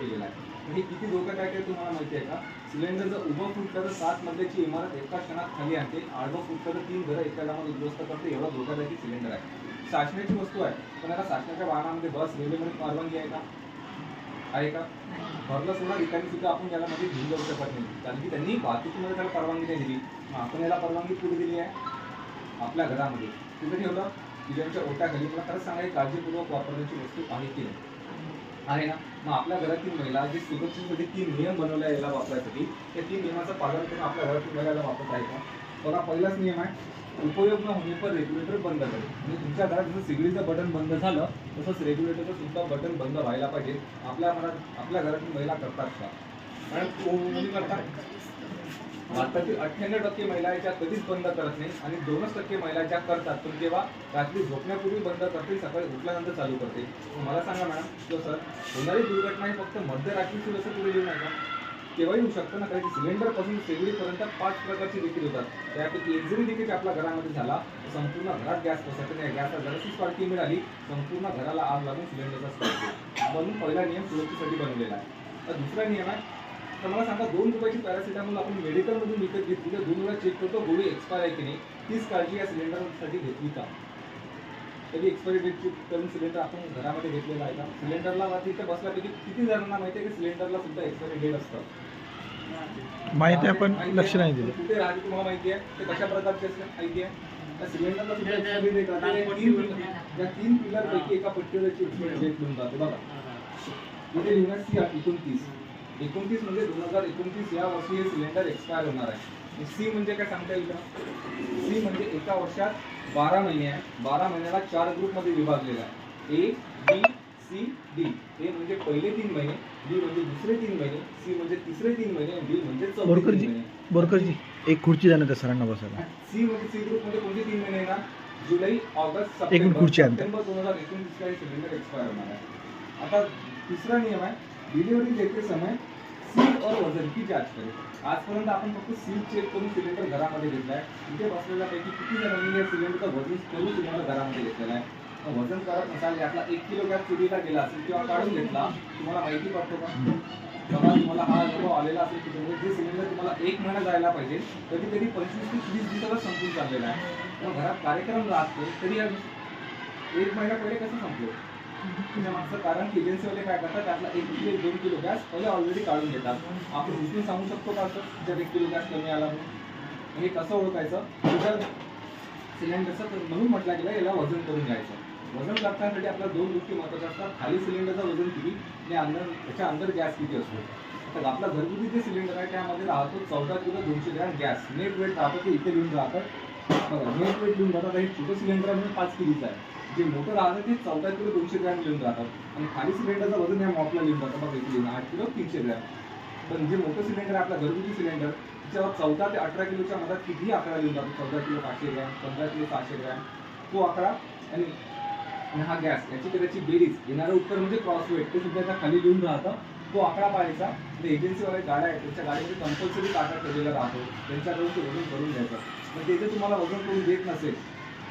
केलेला आहे. हे किती धोकादायक आहे तुम्हाला माहिती आहे का? सिलेंडर जर उभं फुटलं तर सात मजल्याची इमारत एका क्षणात खाली आणते. आडवं फुटलं तर तीन घरं एका डामात उद्ध्वस्त करते. एवढा धोकादायक सिलेंडर आहे. शासनाची वस्तू आहे. पण आता शासनाच्या वाहनामध्ये बस रेल्वेमध्ये परवानगी आहे का? आहे का? भरलं सोडा. रिकामी सुद्धा आपण याला मध्ये घेऊन जाऊ शकत नाही. कारण की त्यांनी वाहतुकीमध्ये त्याला परवानगी नाही दिली. आपण याला परवानगी कुठे दिली आहे? आपल्या घरामध्ये. कुठे ठेवलं? विजयांच्या ओट्याखाली मला खरंच सांगायला काळजीपूर्वक वापरण्याची वस्तू आहे की नाही? आहे ना? मग आपल्या घरातील महिला जे सुरक्षेसाठी तीन नियम बनवल्या याला वापरायसाठी त्या तीन नियमाचं पालन करून आपल्या घरातील महिलाला वापरत आहे का बघा पहिलाच नियम आहे उपयोग न होणे पर रेग्युलेटर बंद करेल. म्हणजे तुमच्या घरात जसं सिगडीचं बटन बंद झालं तसंच रेग्युलेटरचं सुद्धा बटन बंद व्हायला पाहिजे. आपल्या घरात आपल्या घरातील महिला करतात का? भारतातील अठ्ठ्याण्णव टक्के महिला याच्या कधीच बंद करत नाही आणि दोनच टक्के महिला ज्या करतात पण तेव्हा रात्री झोपण्यापूर्वी बंद करते सकाळी उठल्यानंतर चालू करते मला सांगा मॅडम तो सर होणारी दुर्घटना ही फक्त मध्यरात्रीची असं पुढे येऊ नका केव्हाही होऊ शकतं ना कारण सिलेंडरपासून शेगडीपर्यंत पाच प्रकारचे देखील होतात. त्यापैकी एक जरी देखील आपल्या घरामध्ये झाला संपूर्ण घरात गॅस पसरते नाही. गॅसला जराशी स्पार्की मिळाली संपूर्ण घराला आग लागून सिलेंडरचा स्पार्क. म्हणून पहिला नियम सुरक्षेसाठी बनवलेला आहे. तर दुसरा नियम आहे तर मला सांगा दोन रुपयाची पॅरासिटामॉल आपण मेडिकलमधून विकत घेतली तर दोन वेळा चेक करतो गोळी एक्सपायर आहे की नाही? तीच काळजी या सिलेंडरसाठी घेतली का? कधी एक्सपायरी डेट चेक करून सिलेंडर आपण घरामध्ये घेतलेला आहे का? सिलेंडरला वरती इथे बसल्यापैकी किती जणांना माहिती आहे की सिलेंडरला सुद्धा एक्सपायरी डेट असतं? माहिती आहे पण माहिती लक्ष? नाही दिलं. कुठे राहते तुम्हाला माहिती आहे? ते कशा प्रकारचे असते माहिती आहे? त्या सिलेंडरला सुद्धा एक्सपायरी डेट राहते या तीन पिलर- या तीन पिलर पैकी एका पट्टीवर याची एक्सपायरी डेट लिहून जाते. बघा. इथे लिहिणार सी एकोणतीस एकोणतीस म्हणजे दोन हजार एकोणतीस या वर्षी हे सिलेंडर एक्सपायर होणार आहे. सी म्हणजे काय सांगता येईल का? सी म्हणजे एका वर्षात बारा महिने आहे. बारा महिन्याला चार ग्रुपमध्ये विभागलेला आहे. A B C D A म्हणजे पहिले तीन महिने बी म्हणजे दुसरे तीन महिने सी म्हणजे तिसरे तीन महिने डी म्हणजे चौथे तीन महिने. बोरकरजी एक खुर्ची जाणं त्या सरांना बसायला. सी म्हणजे सी ग्रुपमध्ये कोणते तीन महिने येणार? जुलै ऑगस्ट मिनिट खुर्ची. सप्टेंबर. दोन हजार एकोणतीस ला हे सिलेंडर एक्सपायर होणार आहे. आता तिसरा नियम आहे. डिलिव्हरी देते समय सील और वजन की जांच करें। आजपर्यंत आपण फक्त सील चेक करून सिलेंडर घरामध्ये घेतलाय इथे बसलेल्यापैकी किती जणांनी या सिलेंडरचं वजन करून तुम्हाला घरामध्ये घेतलेलं आहे? वजन करत नसाल यातला एक किलो गॅस चुरीला गेला असेल किंवा काढून घेतला तुम्हाला माहिती पडतो का? बघा तुम्हाला हा अनुभव आलेला असेल की तुम्ही जे सिलेंडर तुम्हाला एक महिना जायला पाहिजे कधी कधी पंचवीस ते तीस दिवसाला संपून चाललेला आहे. मग घरात कार्यक्रम राहतो तरी एक महिना पहिले कसं संपलो? त्याच्या मागचं कारण की एजन्सीवाले काय करतात त्यातला एक किलो एक दोन किलो गॅस पहिले ऑलरेडी काढून घेतात. आपण उचलून सांगू शकतो का असं? जर एक किलो गॅस कमी आला म्हणून? हे कसं ओळखायचं? जर सिलेंडरचं तर म्हणून म्हटलं गेलं याला वजन करून घ्यायचं. वजन करण्यासाठी आपल्याला दोन गोष्टी महत्त्वाच्या असतात. खाली सिलेंडरचं वजन किती? आणि अंदर त्याच्या अंदर गॅस किती असतो? तर आपला घरगुती जे सिलेंडर आहे त्यामध्ये राहतो चौदा किलो दोनशे ग्रॅम गॅस नेट वेट राहतो ते इथे लिहून राहतात बघा नेट वेट लिहून राहतात हे छोटं सिलेंडर आहे म्हणजे पाच किलोचं आहे. जे मोठं राहतं ते चौदा किलो दोनशे ग्रॅम लिहून राहतात. आणि खाली सिलेंडरचं वजन या मॉपला लिहून जातं बघा इथे लिहून आठ किलो तीनशे ग्रॅम. पण जे मोठं सिलेंडर आहे आपलं घरगुती सिलेंडर त्याच्यावर चौदा ते अठरा किलोच्या मधात कितीही आकडा लिहून जातो चौदा किलो पाचशे ग्रॅम पंधरा किलो सहाशे ग्रॅम. तो आकडा आणि आणि हा गॅस याची त्याची बेरीज येणारं उत्तर म्हणजे क्रॉस वेट ते सुद्धा त्या खाली लिहून राहतं. तो आकडा पाहायचा. ते एजन्सीवाले गाड्या आहेत. त्यांच्या गाडीमध्ये कंपल्सरी काटा ठेवलेला राहतो. त्यांच्याकडून ते वजन करून घ्यायचं. पण ते जर तुम्हाला वजन करून देत नसेल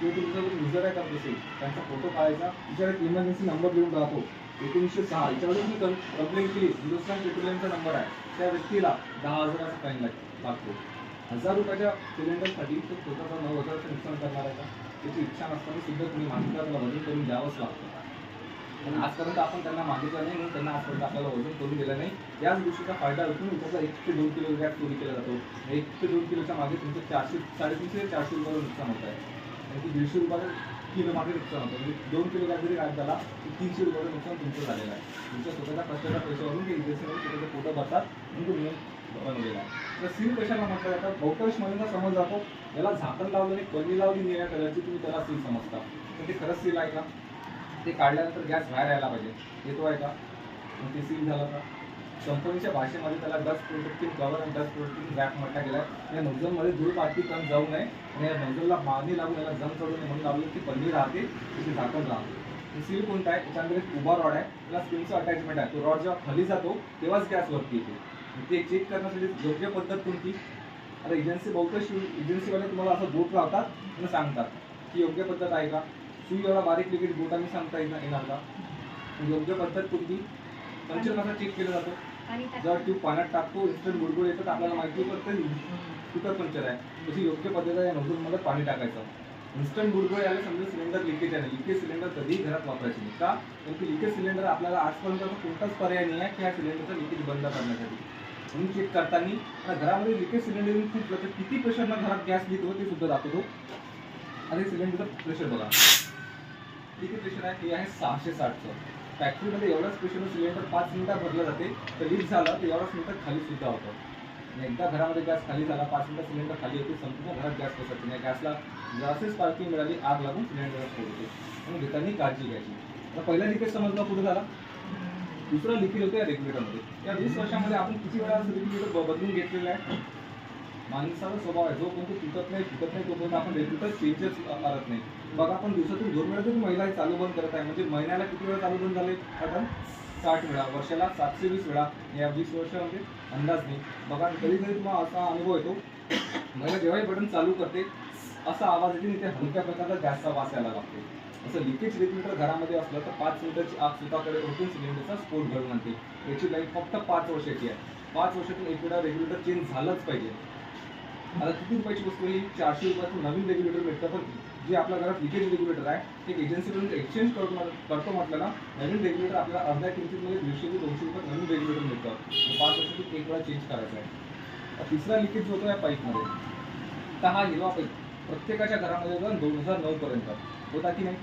जो तुमचा जर युजर आहे करत असेल त्यांचा फोटो काढायचा तिच्याकडे इमर्जन्सी नंबर लिहून राहतो. एकोणीसशे सहा याच्यावर मी कंप्लेंट केली. हिंदुस्थान पेट्रोलियमचा नंबर आहे. त्या व्यक्तीला दहा हजाराचा फाईन लाग लागतो. हजार रुपयाच्या सिलेंडरसाठी तो स्वतःचा नऊ हजाराचं नुकसान करणार आहे का? त्याची इच्छा नसताना सुद्धा तुम्ही मागितलं वजन करून द्यावंच लागतं. पण आजपर्यंत आपण त्यांना मागितलं नाही म्हणून त्यांना आजपर्यंत आपल्याला वजन करून दिलं नाही. याच गोष्टीचा फायदा उठून त्याचा एक ते दोन किलो गॅस चोरी केला जातो. एक ते दोन किलोच्या मागे तुमचं चारशे साडेतीनशे ते चारशे रुपयाचं नुकसान होत आहे. दीडशे रुपयाचं किलो मागे नुकसान होतं. म्हणजे दोन किलो गॅस जरी गायब झाला की तीनशे रुपयाचं नुकसान तुमचं झालेलं आहे. तुमच्या स्वतःच्या कष्टाच्या पैशावरून ते इंजेक्शनवर स्वतःचे पोटं भरतात म्हणून तो नियम बनवलेला आहे. तर सील कशाला म्हटलं जातं? बहुतांश महिन्याचा समज जातो. याला झाकण लावलं आणि पल्ली लावली निळ्या कलरची तुम्ही त्याला सील समजता. तर ते खरंच सील आहे का? ते काढल्यानंतर गॅस बाहेर यायला पाहिजे. येतो आहे का? मग ते सील झालं का? कंपनीच्या भाषेमध्ये त्याला डस्ट प्रोटेक्टिव्ह कवर आणि डस्ट प्रोटेक्टिव्ह रॅप म्हटला गेला आहे या नोझलमध्ये धूळ पाठी कण जाऊ नये आणि या नोझलला मागणी लागून याला जम चढू नये म्हणून लावलं की पल्ली राहते तिथे झाकण राहते. सील कोणता आहे? त्याच्यानंतर एक उभा रॉड आहे. त्याला स्प्रिंगचं अटॅचमेंट आहे. तो रॉड जेव्हा खाली जातो तेव्हाच गॅस वरती येते. ते चेक करण्यासाठी योग्य पद्धत कोणती? आता एजन्सी बहुतेक एजन्सीवाले तुम्हाला असं बोट लावतात आणि सांगतात की योग्य पद्धत आहे का? सुई एवढा बारीक लिकेट बोटाने सांगता येणार येणार का? योग्य पद्धत कोणती? पंचर कसा चेक केला जातो. जर टाक. ट्यूब पाण्यात टाकतो इन्स्टंट गुडगुड येतात आपल्याला माहिती पडतं कुठं पंचर आहे तशी योग्य पद्धत आहे नोझलमध्ये पाणी टाकायचं. इन्स्टंट गुडगुड यायला समजा सिलेंडर लिकेज आहे लिकेज सिलेंडर कधीही घरात वापरायचे नाही. का? कारण की लिकेज सिलेंडर आपल्याला आजपर्यंत कोणताच पर्याय नाही आहे की ह्या सिलेंडरचा लिकेज बंद करण्यासाठी. म्हणून चेक करताना आता घरामध्ये लिकेज सिलेंडर खूप किती प्रेशरनं घरात गॅस घेतो होतो ते सुद्धा दाखवतो. आणि सिलेंडरचं प्रेशर बघा. किती प्रेशर आहे हे आहे सहाशे साठचं. फॅक्टरीमध्ये एवढंच प्रेशरनं सिलेंडर पाच मिनिटात भरलं जाते. तर लीक झालं तर एवढंच मिनिटात खाली सुद्धा होतं. आणि एकदा घरामध्ये गॅस खाली झाला पाच मिनिटात सिलेंडर खाली होते संपूर्ण घरात गॅस बसत नाही. गॅसला जरासे पार्किंग मिळाली आग लागून सिलेंडर होते म्हणून घेताना काळजी घ्यायची. तर पहिला लिकेज समजला कुठे झाला? दुसरा लिकेज होतं या रेग्युलेटरमध्ये या वीस वर्षामध्ये आपण किती वेळा रेग्युलेटर बदलून घेतलेला आहे? माणसाचा स्वभाव आहे. जो कोणतो तुटत नाही तुटत नाही तोपर्यंत आपण रेग्युलर चेंजच करत नाही. बघा आपण दिवसातून दोन वेळा तरी महिला चालू बंद करत आहे. म्हणजे महिन्याला किती वेळा चालू बंद झाले? आपण साठ वेळा वर्षाला सातशे वीस वेळा. या वीस वर्षामध्ये अंदाज नाही. बघा कधी कधी तुम्हाला असा अनुभव येतो. महिला जेव्हाही बटन चालू करते असा आवाज येते तिथे हलक्या प्रकारचा गॅसचा वास यायला लागतो. असं लिकेज रेग्युलेटर घरामध्ये असलं तर पाच मिनिटाची आग स्वतःकडे ओढून सिलेंडरचा स्फोट घडून आणते. याची लाईफ फक्त पाच वर्षाची आहे. पाच वर्षातून एक वेळा रेग्युलेटर चेंज झालंच पाहिजे. आता किती रुपयाची वस्तू आहे? ही चारशे रुपयातून नवीन रेग्युलेटर भेटतं पण जे आपल्या घरात लिकेज रेग्युलेटर आहे ते एजन्सीकडून एक्सचेंज करतो करतो म्हटलं ना नवीन रेग्युलेटर आपल्याला अर्ध्या किमतीमध्ये दीडशे ते दोनशे रुपयात नवीन रेग्युलेटर मिळतं. पाच वर्षाची एक वेळा चेंज करायचं आहे. तिसरा लिकेज जो होतो या पाईपमध्ये तर हा हिरवा पाईप प्रत्येकाच्या घरामध्ये दोन हजार नऊपर्यंत होता की नाही?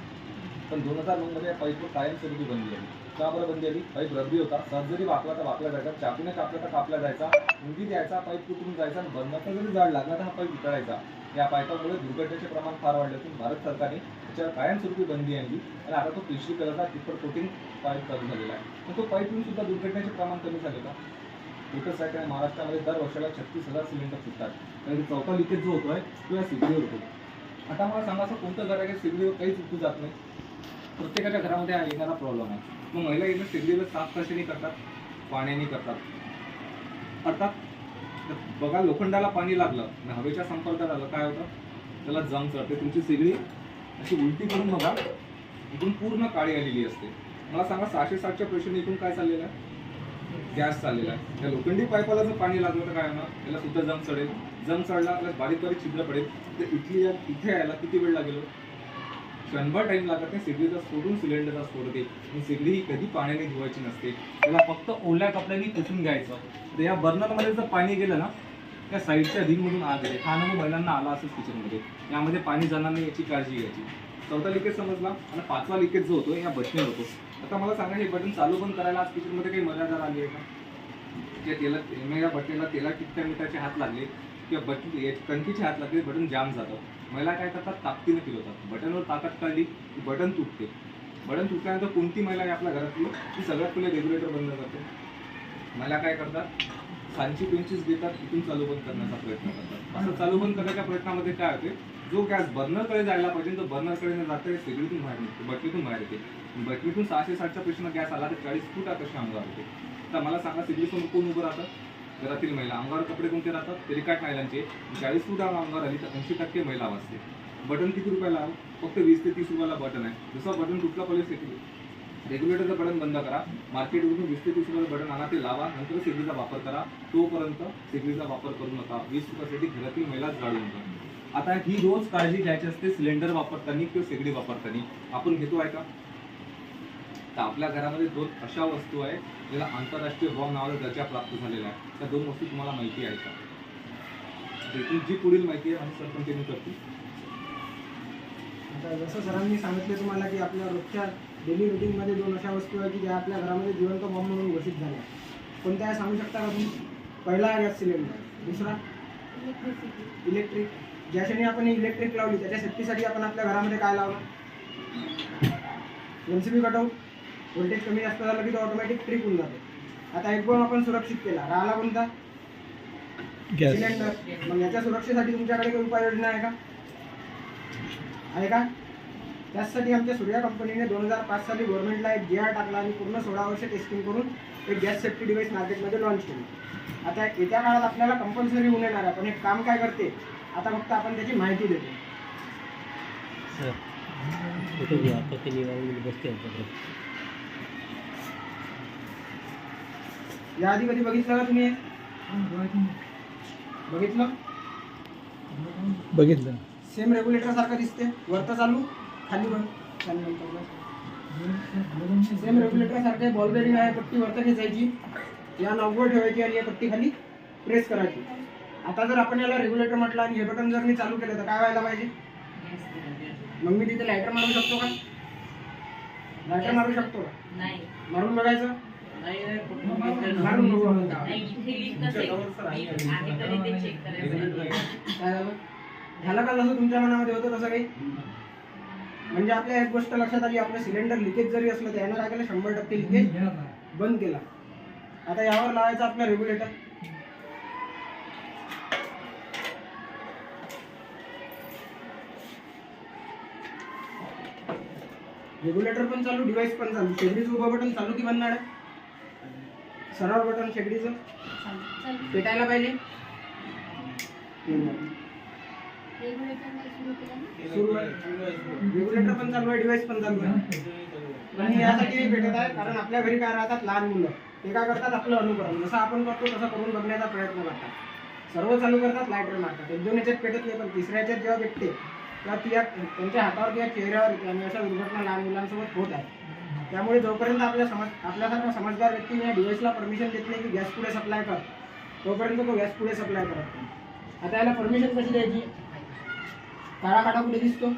पण दोन हजार नऊ मध्ये या पाईपवर कायमस्वरूपी बंदी आली का बरं बंदी आली? पाईप रबी होता. सहज जरी वाकला तर वाकला जायचा चाकूने कापला तर कापला जायचा उंदी द्यायचा पाईप तुटून जायचा आणि बंदाचा जरी जाड लागला तर हा पाईप उतरायचा. या पाईपामुळे दुर्घटनेचे प्रमाण फार वाढले असून भारत सरकारने त्याच्यावर कायमस्वरूपी बंदी आणली आणि आता तो पिशवी कलरचा तिप्पट कोटिंग पाईप चालू झालेला आहे. पण तो पाईप येऊन सुद्धा दुर्घटनेचे प्रमाण कमी झाले का? एकच आहे की महाराष्ट्रामध्ये दर वर्षाला छत्तीस हजार सिलेंडर सुटतात कारण चौथा लिकेज जो होतोय तो या सिगडीवर होतो. आता मला सांगा असं कोणतं घर आहे की सिगडीवर काहीच उठू जात नाही? प्रत्येकाच्या घरामध्ये हा येणारा प्रॉब्लेम आहे. मग महिला इथं सिगडीला साफ कशाने करतात? पाण्याने करतात. अर्थात बघा लोखंडाला पाणी लागलं आणि हवेच्या संपर्कात आलं काय होतं? त्याला जंग चढते. तुमची सिगडी अशी उलटी करून बघा इथून पूर्ण काळी आलेली असते. मला सांगा सहाशे साठच्या प्रेशरने इथून काय चाललेलं आहे? गॅस चाललेला आहे. त्या लोखंडी पाईपाला जर पाणी लागलं तर काय होणार? त्याला सुद्धा जंग चढेल. जंग चढला त्याला बारीक बारीक छिद्र पडेल. तर इथली इथे यायला किती वेळ लागेल? क्षणभर टाइम लागत नाही शेगडीचा सोडून सिलेंडरचा सोडते आणि सिगडी ही कधी पाण्याने धुवायची नसते. त्याला फक्त ओल्या कपड्यांनी पुसून घ्यायचं. तर या बर्नरमध्ये जर पाणी गेलं ना त्या साईडच्या रिंगमधून आग येते. हा अनुभव महिलांना आला असेल किचनमध्ये यामध्ये पाणी जाणार नाही याची काळजी घ्यायची. चौथा लिकेज समजला आणि पाचवा लिकेज जो होतो या बटनेर होतो. आता मला सांगा हे बटन चालू पण करायला आज किचनमध्ये काही मर्यादा आली आहे का? त्या तेला या बटनेला तेला कितक्या मिठाचे हात लागले? किंवा बटन कणकीचे हात लागले बटन जाम जातं महिला काय करतात? ताकदीनं फिरवतात बटनवर ताकद काढली की बटन तुटते. बटन तुटल्यानंतर कोणती महिला आहे आपल्या घरातली? ती सगळ्यात पहिले रेग्युलेटर बंद करते महिला काय करतात? सांची पेंचीस घेतात तिथून चालू बंद करण्याचा प्रयत्न करतात. असं चालू बंद करण्याच्या प्रयत्नामध्ये काय होते? जो गॅस बर्नरकडे जायला पाहिजे तो बर्नरकडे न जाता सिगडीतून बाहेर निघतो बटलीतून बाहेर येते. बटलीतून सहाशे साठच्या पेशंट गॅस आला तर चाळीस फूट आकर्षण अंगावर होते तर मला सांगा सिगडीसमोर कोण उभं राहतं? घरातील महिला अंगावर कपडे कोणते राहतात? तेलकाट महिलांचे चाळीस रुपया अंगावर आली तर ऐंशी टक्के महिला वाचते. बटन किती रुपयाला फक्त वीस ते तीस रुपयाला बटन आहे. दुसरा बटन तुटला पहिले रेग्युलेटरचं बटन बंद करा. मार्केटवरून वीस ते तीस रुपयाचं बटन आणा ते लावा. नंतर सिगडीचा वापर करा. तोपर्यंत सिगडीचा वापर करू नका. वीस रुपयासाठी घरातील महिलाच जाळू नका आता ही रोज काळजी घ्यायची असते सिलेंडर वापरताना किंवा शेगडी वापरताना. आपण घेतो आहे का? तर आपल्या घरामध्ये दोन अशा वस्तू आहेत ज्याला आंतरराष्ट्रीय बॉम्ब नावाचा दर्जा प्राप्त झालेला आहे. त्या दोन वस्तू तुम्हाला माहिती आहे का? जी पुढील माहिती आहे आम्ही सर कंटिन्यू करतो. आता जसं सरांनी सांगितलं तुम्हाला की आपल्या रोजच्या डेली रुटीनमध्ये दोन अशा वस्तू आहेत की ज्या आपल्या घरामध्ये जिवंत बॉम्ब म्हणून घोषित झाल्या. कोणत्या सांगू शकता का तुम्ही? पहिला आहे गॅस सिलेंडर. दुसरा. इलेक्ट्रिक. ज्या क्षणी आपण इलेक्ट्रिक लावली त्याच्या सेफ्टीसाठी आपण आपल्या घरामध्ये काय लावलं? M C B cutout. Voltage कमी जास्त झालं की तो ऑटोमॅटिक ट्रिप होऊन जाते. आता एक बॉम्ब आपण सुरक्षित केला. राहिला कोणता? गॅस सिलेंडर मग याच्या सुरक्षेसाठी तुमच्याकडे काही उपाययोजना आहे का? आहे का? त्याचसाठी आमच्या सूर्या कंपनीने दोन हजार पाच साली गव्हर्नमेंटला एक जे आर टाकला आणि पूर्ण सोळा वर्ष टेस्टिंग करून एक गॅस सेफ्टी डिव्हाइस मार्केटमध्ये लॉन्च केली. आता येत्या काळात आपल्याला कंपल्सरी होऊन येणार आहे पण एक काम काय करते? आता फक्त आपण त्याची माहिती देतो. या आधी कधी बघितलं का तुम्ही? बघितलं? बघितलं. सेम रेग्युलेटर सारखं दिसते. वरतं चालू खाली बंद. सेम रेग्युलेटर सारखे बॉल बेरिंग आहे पट्टी वरतं खेचायची. या नॉबवर ठेवायची आणि या पट्टी खाली प्रेस करायची. आता जर आपण याला रेग्युलेटर म्हटलं आणि हे बटन जर मी चालू केलं तर काय व्हायला पाहिजे? मग मी तिथे लायटर मारू शकतो का? लायटर मारू शकतो का? नाही. मारून बघायचं? झालं का जसं तुमच्या मनामध्ये होतं तसं काही? म्हणजे आपल्या एक गोष्ट लक्षात आली आपलं सिलेंडर लिकेज जरी असलं तर यानं काय केलं? शंभर टक्के लिकेज बंद केला. आता यावर लावायचं आपला रेग्युलेटर रेग्युलेटर पण चालू डिवाइस पण चालू. शेगडीचं उभं बटन चालू की बंद आहे सरळ बटन शेगडीचं. पेटायला पाहिजे. रेग्युलेटर पण चालू आहे डिवाइस पण चालू आहे. आणि यासाठी भेटत आहे कारण आपल्या घरी काय राहतात लहान मुलं. ते काय करतात आपलं अनुकरण. जसं आपण करतो तसं करून बघण्याचा प्रयत्न करतात. सर्व चालू करतात लायटर मारतात. एक दोन याच्यात पेटत नाही पण तिसऱ्या याच्यात जेव्हा भेटते तेव्हा ती या त्यांच्या हातावर किंवा चेहऱ्यावर येते आणि अशा दुर्घटना लहान मुलांसोबत होत आहे त्यामुळे जोपर्यंत आपल्या समज आपल्यासारखा समजदार व्यक्ती या एसला परमिशन देत नाही की गॅस पुढे सप्लाय कर तोपर्यंत तो गॅस पुढे सप्लाय करत नाही. आता याला परमिशन कशी द्यायची? काळा काटा कुठे दिसतो?